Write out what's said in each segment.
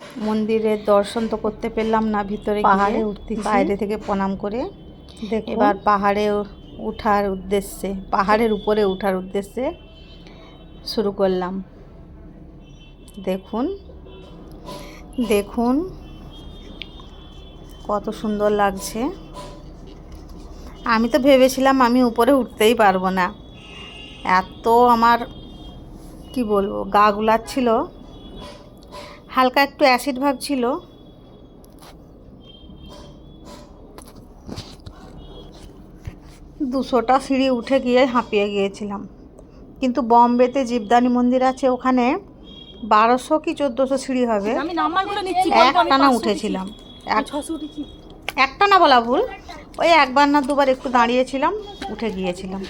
মন্দিরের দর্শন তো করতে পেলাম না ভিতরে পাহাড়ে উঠতে বাইরে থেকে প্রণাম করে। এবার পাহাড়ে উঠার উদ্দেশ্যে পাহাড়ের উপরে উঠার উদ্দেশ্যে শুরু করলাম। দেখুন দেখুন কত সুন্দর লাগছে। আমি তো ভেবেছিলাম আমি উপরে উঠতেই পারব না। এত আমার কি বলব গা গুলাচ্ছিল। হালকা একটু অ্যাসিড ভাব ছিল। দুশোটা সিঁড়ি উঠে গিয়ে হাঁপিয়ে গিয়েছিলাম। কিন্তু বম্বেতে জীবদানি মন্দির আছে ওখানে বারোশো কি চোদ্দোশো সিঁড়ি হবে? একটানা উঠেছিলাম। একটানা বলা ভুল ওই একবার না দুবার একটু দাঁড়িয়েছিলাম উঠে গিয়েছিলাম।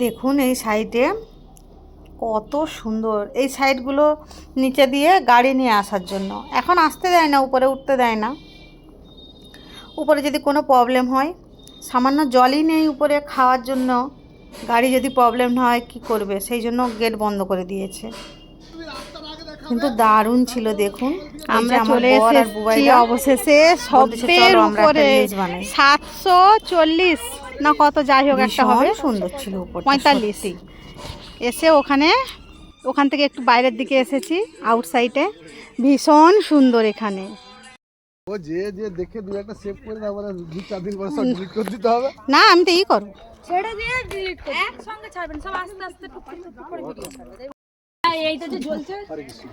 দেখুন এই সাইডে কত সুন্দর। এই সাইডগুলো নিচে দিয়ে গাড়ি নিয়ে আসার জন্য। এখন আসতে দেয় না উপরে উঠতে দেয় না। উপরে যদি কোনো প্রবলেম হয় সামান্য জলই নেই উপরে খাওয়ার জন্য। গাড়ি যদি প্রবলেম হয় কি করবে? সেই জন্য গেট বন্ধ করে দিয়েছে। কিন্তু দারুণ ছিল দেখুন। আমরা চলে এসেছি অবশেষে। সবের উপরে সাতশো চল্লিশ। না কত যাই হোক একটা হবে। সুন্দর ছিল পঁয়তাল্লিশ। এসে ওখানে ওখান থেকে একটু বাইরের দিকে এসেছি আউটসাইডে ভীষণ সুন্দর এখানে। ও যে যে দেখে দু একটা সেভ করে তারপরে দু চার দিন পরে সব ডিলিট করে দিতে হবে। না আমি তো ই করো ছেড়ে দিয়ে ডিলিট একসঙ্গে ছাড়বেন সব আস্তে আস্তে টুক টুক টুক করে ভিডিও হ্যাঁ, এইটা যে জ্বলছে। হরে কৃষ্ণ।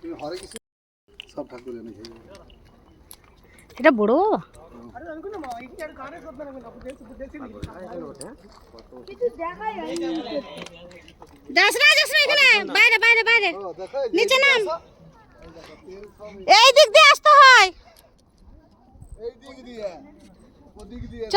তুমি হরে কৃষ্ণ। সব ঠাকুর এটা বড়? বাবা যাস না যাস না এখানে বাইরে বাইরে বাইরে। এই নিচে নাম। এই দিক দিয়ে আসতে হয়। এই দিক দিয়ে ও দিয়ে। চ।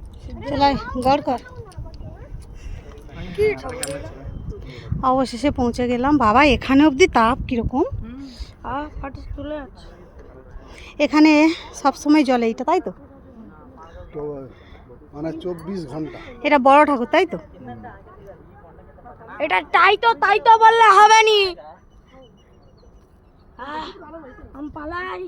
চলাই গড় কর। অবশেষে পৌঁছে গেলাম। বাবা এখানে অবধি তাপ কীরকম? তুলে আছে এখানে সবসময় জলে এইটা তাই তো? তো মানে চব্বিশ ঘণ্টা। এটা বড় ঠাকুর তাই তো? এটা তাই তো তাই তো বললে হবে নি। আম পালাই।